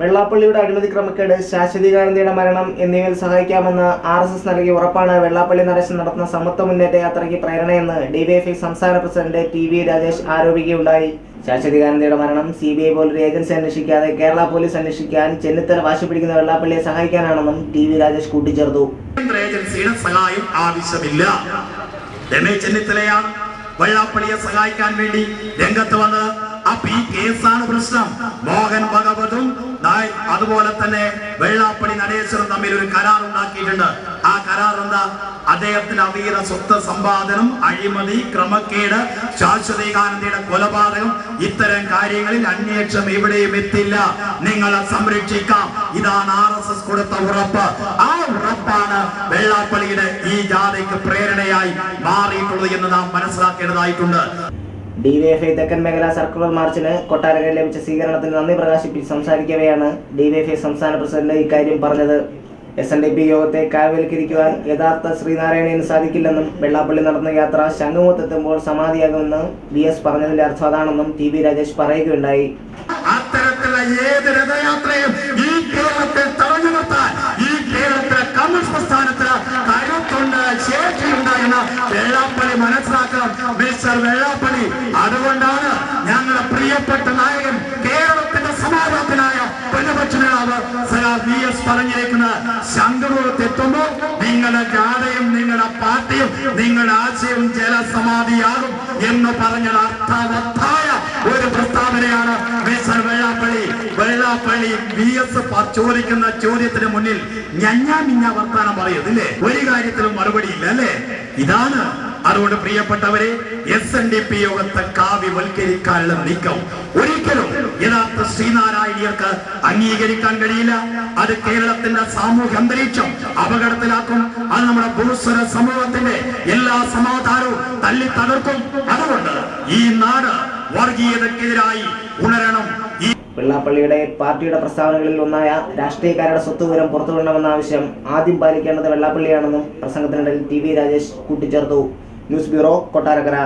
വെള്ളാപ്പള്ളിയുടെ അഴിമതി ക്രമക്കേട് ശാശ്വതികാനന്ദയുടെ മരണം എന്നിവയിൽ സഹായിക്കാമെന്ന് ആർ എസ് എസ് നൽകിയ ഉറപ്പാണ് വെള്ളാപ്പള്ളി നരേശൻ നടത്തുന്ന സമത്വ മുന്നേറ്റ യാത്രയ്ക്ക് പ്രേരണയെന്ന് ഡിവൈഎഫ്ഐ സംസ്ഥാന പ്രസിഡന്റ് ടി വി രാജേഷ് ആരോപിക്കുകയുണ്ടായി. ശാശ്വതികാനന്ദയുടെ മരണം സി ബി ഐ പോലൊരു ഏജൻസി അന്വേഷിക്കാതെ കേരള പോലീസ് അന്വേഷിക്കാൻ ചെന്നിത്തല വാശി പിടിക്കുന്ന വെള്ളാപ്പള്ളിയെ സഹായിക്കാനാണെന്നും ടി വി രാജേഷ് കൂട്ടിച്ചേർത്തു. ഏജൻസിയുടെ സഹായം ആവശ്യമില്ല. വെള്ളാപ്പള്ളിയെ സഹായിക്കാൻ വേണ്ടി രംഗത്ത് വന്നത്. അപ്പൊ ഈ കേസാണ് പ്രശ്നം. മോഹൻ ഭഗവതും അതുപോലെ തന്നെ വെള്ളാപ്പള്ളി നടേശ്വരം തമ്മിൽ ഒരു കരാർ ഉണ്ടാക്കിയിട്ടുണ്ട്. ആ കരാർ എന്താ? അദ്ദേഹത്തിന്റെ അവീര സ്വത്ത് സമ്പാദനം അഴിമതി ക്രമക്കേട് ശാശ്വതീകാനന്ദയുടെ കൊലപാതകം ഇത്തരം കാര്യങ്ങളിൽ അന്വേഷണം എവിടെയും എത്തില്ല. നിങ്ങളെ സംരക്ഷിക്കാം. ഇതാണ് ആർ എസ് എസ് കൊടുത്ത ഉറപ്പ്. ആ ഉറപ്പാണ് വെള്ളാപ്പള്ളിയുടെ ഈ ജാഥയ്ക്ക് പ്രേരണയായി മാറിയിട്ടുള്ളത് എന്ന് നാം മനസ്സിലാക്കേണ്ടതായിട്ടുണ്ട്. ഡിവൈഎഫ്ഐ തെക്കൻ മേഖലാ സർക്കുലർ മാർച്ചിന് കൊട്ടാരക്കരയിൽ ലഭിച്ച സ്വീകരണത്തിന് നന്ദി പ്രകാശിപ്പിച്ച് സംസാരിക്കവെയാണ് ഡിവൈഎഫ്ഐ സംസ്ഥാന പ്രസിഡന്റ് ഇക്കാര്യം പറഞ്ഞത്. എസ് എൻ ഡി പി യോഗത്തെ കാവ്യവൽക്കരിക്കുവാൻ യഥാർത്ഥ ശ്രീനാരായണന് സാധിക്കില്ലെന്നും വെള്ളാപ്പള്ളി നടന്ന യാത്ര ശംഖുമുഖത്തെത്തുമ്പോൾ സമാധിയാകുമെന്ന് വി എസ് പറഞ്ഞതിന്റെ അർത്ഥം അതാണെന്നും ടി വി രാജേഷ് പറയുകയുണ്ടായി. അത്തരത്തിലുള്ള ഏത് രഥയാത്രയും ഈ എന്ന് വെള്ളാപ്പള്ളി മനസ്സിലാക്കണം. മിസ്റ്റർ വെള്ളാപ്പള്ളി അതുകൊണ്ടാണ് ഞങ്ങളുടെ പ്രിയപ്പെട്ട നായകൻ കേരളത്തിന്റെ സമാധാനത്തിനായ പ്രതിപക്ഷ നേതാവ് വി എസ് പറഞ്ഞിരിക്കുന്നത്. ശംഖുമുഖത്ത് എത്തുമ്പോൾ നിങ്ങളുടെ ജാഥയും നിങ്ങളുടെ പാർട്ടിയും നിങ്ങളുടെ ആശയവും ജലസമാധിയാകും എന്ന് പറഞ്ഞ അർത്ഥവത്തായ ഒരു പ്രസ്താവനയാണ് mister Vellappally Vellappally V S ചോദിക്കുന്ന ചോദ്യത്തിന് മുന്നിൽ ഞഞ്ഞാ മിഞ്ഞ വർത്താനം പറയുന്നില്ലേ ഒരു കാര്യത്തിലും മറുപടിയില്ല അല്ലേ? ഇതാണ് അതുകൊണ്ട് പ്രിയപ്പെട്ടവരെ എസ് എൻ ഡി പി യോഗത്തെ കാവ്യവൽക്കരിക്കാനുള്ള നീക്കം. ഒരിക്കലും യഥാർത്ഥ ശ്രീനാരായണീയർക്ക് അംഗീകരിക്കാൻ കഴിയില്ല. അത് കേരളത്തിന്റെ സാമൂഹ്യ അന്തരീക്ഷം അപകടത്തിലാക്കും. അത് നമ്മുടെ ഭൂസ്വര സമൂഹത്തിന്റെ എല്ലാ സമാധാനവും തല്ലി തകർക്കും. അതുകൊണ്ട് ഈ നാട് വർഗീയതക്കെതിരായി ഉണരണം. ഈ വെള്ളാപ്പള്ളിയുടെ പാർട്ടിയുടെ പ്രസ്താവനകളിൽ ഒന്നായ രാഷ്ട്രീയക്കാരുടെ സ്വത്ത് വിവരം പുറത്തുവിടണമെന്ന ആവശ്യം ആദ്യം പാലിക്കേണ്ടത് വെള്ളാപ്പള്ളിയാണെന്നും പ്രസംഗത്തിനിടയിൽ ടി വി രാജേഷ് കൂട്ടിച്ചേർത്തു. News bureau Kottarakkara.